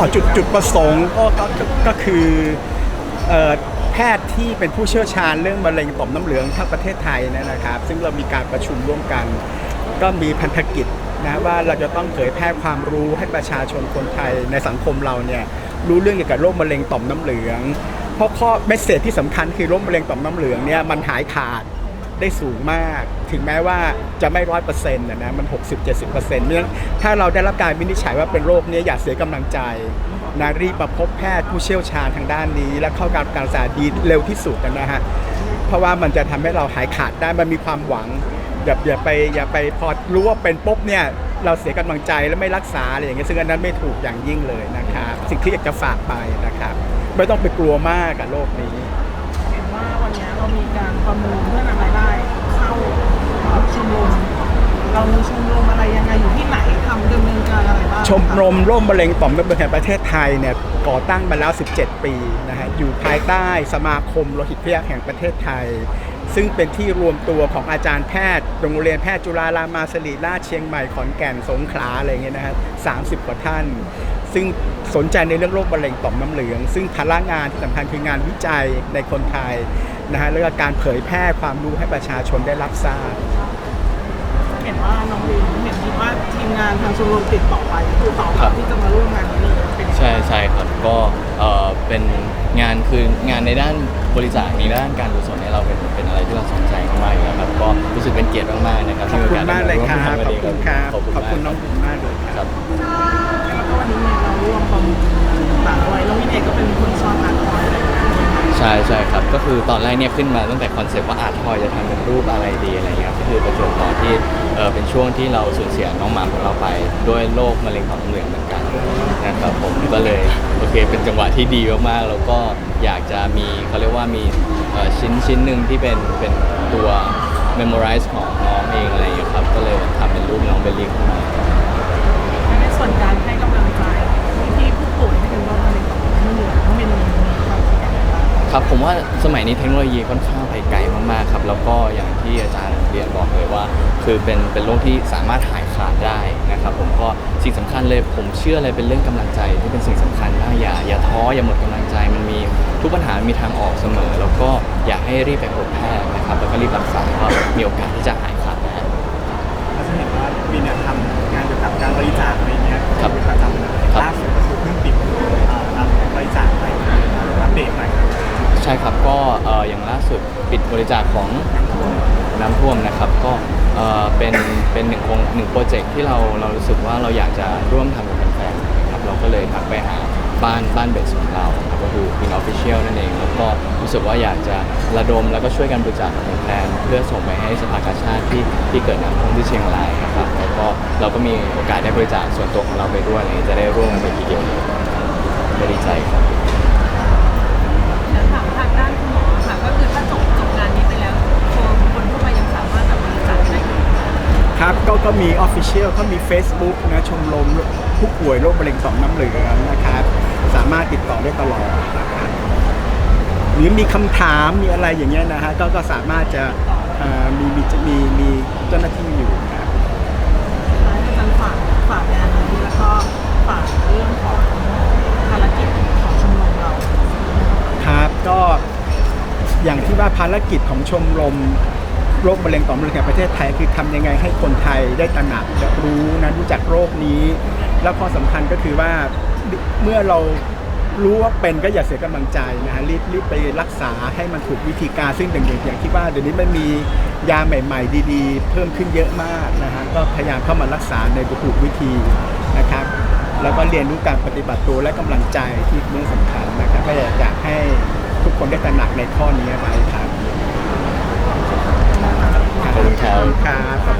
อ๋อจุดจุดประสงค์ก็ก็ก็คือเอ่อแพทย์ที่เป็นผู้เชี่ยวชาญเรื่องมะเร็งต่อมน้ำเหลืองทั้งประเทศไทยเนยนะครับ ซึ่งเรามีการประชุมร่วมกัน ก็มีพันธกิจนะว่าเราจะต้องเผยแพร่ความรู้ให้ประชาชนคนไทยในสังคมเราเนี่ยรู้เรื่องเกี่ยวกับโรคมะเร็งต่อมน้ำเหลือง เพราะข้อเมสเซจที่สำคัญคือโรคมะเร็งต่อมน้ำเหลืองเนี่ยมันหายขาด ได้สูงมาก ถึงแม้ว่าจะไม่ร้อยเปอร์เซ็นต์นะนะมัน 60-70%เพราะฉะนั้นถ้าเราได้รับการวินิจฉัยว่าเป็นโรคนี้อย่าเสียกำลังใจนะรีบมาพบแพทย์ผู้เชี่ยวชาญทางด้านนี้ และเข้าการการรักษาดีเร็วที่สุดนะฮะเพราะว่ามันจะทำให้เราหายขาดได้มันมีความหวังอย่าอย่าไปอย่าไปพอรู้ว่าเป็นปุ๊บเนี่ยเราเสียกำลังใจแล้วไม่รักษาอะไรอย่างเงี้ยซึ่งอันนั้นไม่ถูกอย่างยิ่งเลยนะครับสิ่งที่อยากจะฝากไปนะครับ ไม่ต้องไปกลัวมากกับโรคนี้เห็นว่าวันนี้เรามี ชมรมร่วมมะเร็งต่อมน้ำเหลืองแห่งประเทศไทยเนี่ยก่อตั้งมาแล้ว 17 ปีนะฮะอยู่ภายใต้สมาคมโลหิตพยาแห่งประเทศไทย ซึ่งเป็นที่รวมตัวของอาจารย์แพทย์โรงเรียนแพทย์จุฬารามาสริราชเชียงใหม่ขอนแก่นสงขลาอะไรอย่างเงี้ยนะฮะ30กว่าท่าน ซึ่งสนใจในเรื่องโรคมะเร็งต่อมน้ำเหลือง ซึ่งภาระงานที่สำคัญคืองานวิจัยในคนไทยนะฮะแล้วก็การเผยแพร่ความรู้ให้ประชาชนได้รับทราบาทีมงานทางชมรมติดต่อไปคือต่อครัรับบที่จะมาร่วมงานนี้เลยเป็นยังไงใช่ใช่ครับก็เอ่อเป็นงานคืองานในด้านบริจาคในด้านการกุศลเนี่ยเราเป็นเป็นอะไรที่เราสนใจมากๆอยู่แล้วครับก็รู้สึกเป็นเกียรติมากๆนะครับขอบที่คุณโอกาสมากเลยครับได้ขอบมาคุณครับขอบคุณขอบคุณมากน้องวินมากเลยครับครับ แล้วก็วันนี้เนี่ยเราร่วมประมูลต่างๆไว้แล้ววินเองก็เป็นคนชอบอาร์ตทอยอะไรอย่างเงี้ย ใช่ใช่ครับ ก็คือตอนแรกเนี่ยขึ้นมาตั้งแต่คอนเซปต์ว่าอาร์ทอยจะทำเป็นรูปอะไรดีอะไรเงี้ยครับก็คือประจวบเหมาะที่เออเป็นช่วงที่เราสูญเสียน้องหมาของเราไปด้วยโรคมะเร็งต่อมน้ำเหลืองเหมือนกันนะครับผมก็เลยโอเค เป็นจังหวะที่ดีมากๆแล้วก็อยากจะมีเขาเรียกว่ามีเอ่อชิ้นชิ้นหนึ่งที่เป็นเป็นตัว memorize ของน้องเองอะไรอย่างเงี้ยครับก็เลยทำเป็นรูปน้องเบลลี่ขึ้นมา ในส่วนการให้กำลังใจ ครับผมว่าสมัยนี้เทคโนโลยีค่อนข้างไปไกลมากๆครับ แล้วก็อย่างที่อาจารย์เรียนบอกเลยว่า คือเป็นเป็นโรคที่สามารถหายขาดได้นะครับ ผมก็สิ่งสำคัญเลยผมเชื่อเลยเป็นเรื่องกำลังใจที่เป็นสิ่งสำคัญมากอย่าอย่าท้ออย่าหมดกำลังใจมันมีทุกปัญหามีทางออกเสมอ แล้วก็อยากให้รีบไปพบแพทย์นะครับ แล้วก็รีบรักษาก็มีโอกาสที่จะหายขาดได้เราจะเห็นว่ามีเนี่ยทำ บริจาคของน้ำท่วมนะครับ ก็เอ่อเป็นเป็นหนึ่งโครงหนึ่งโปรเจกต์ที่เราเรารู้สึกว่าเราอยากจะร่วมทำกับแฟนๆนะครับเราก็เลยทักไปหาบ้านบ้านเบสของเราครับก็คือ Queen Official นั่นเอง แล้วก็รู้สึกว่าอยากจะระดมแล้วก็ช่วยกันบริจาคกับแฟนเพื่อส่งไปให้สภากาชาติที่ที่เกิดน้ำท่วมที่เชียงรายนะครับแล้วก็เราก็มีโอกาสได้บริจาคส่วนตัวของเราไปด้วยอะไรอย่างเงี้ยจะได้ร่วมกันไปทีเดียวเลยก็ดีใจครับ เดี๋ยวถามทางด้านคุณหมอค่ะ ก็คือถ้าจบจบงานนี้ไปแล้วคนคนทั่วไปยังสามารถแบบบริจาคได้อยู่ ครับก็ก็มี Official เขามี Facebook นะชมรมผู้ป่วยโรคมะเร็งต่อมน้ำเหลืองนะครับสามารถติดต่อได้ตลอดนะครับหรือมีคำถามมีอะไรอย่างเงี้ยนะฮะก็ก็สามารถจะเอ่อมีมีมีมีเจ้าหน้าที่อยู่ครับให้อาจารย์ฝากฝากงานนี้แล้วก็ฝากเรื่องของภารกิจของชมรมเรา ครับก็อย่างที่ว่าภารกิจของชมรม โรคมะเร็งต่อมน้ำเหลืองแห่งประเทศไทย คือทำยังไงให้คนไทยได้ตระหนักรู้นะรู้จักโรคนี้ แล้วข้อสำคัญก็คือว่าเมื่อเรารู้ว่าเป็นก็อย่าเสียกำลังใจนะฮะรีบรีบไปรักษาให้มันถูกวิธีการซึ่งอย่างอย่างที่ว่าเดี๋ยวนี้มันมียาใหม่ ๆ ดีๆ เพิ่มขึ้นเยอะมากนะฮะก็พยายามเข้ามารักษาในถูกวิธีนะครับ แล้วก็เรียนรู้การปฏิบัติตัวและกำลังใจที่เรื่องสำคัญนะครับก็อยากให้ทุกคนได้ตระหนักในข้อนี้ไว้ครับ ขอบคุณครับ ครับ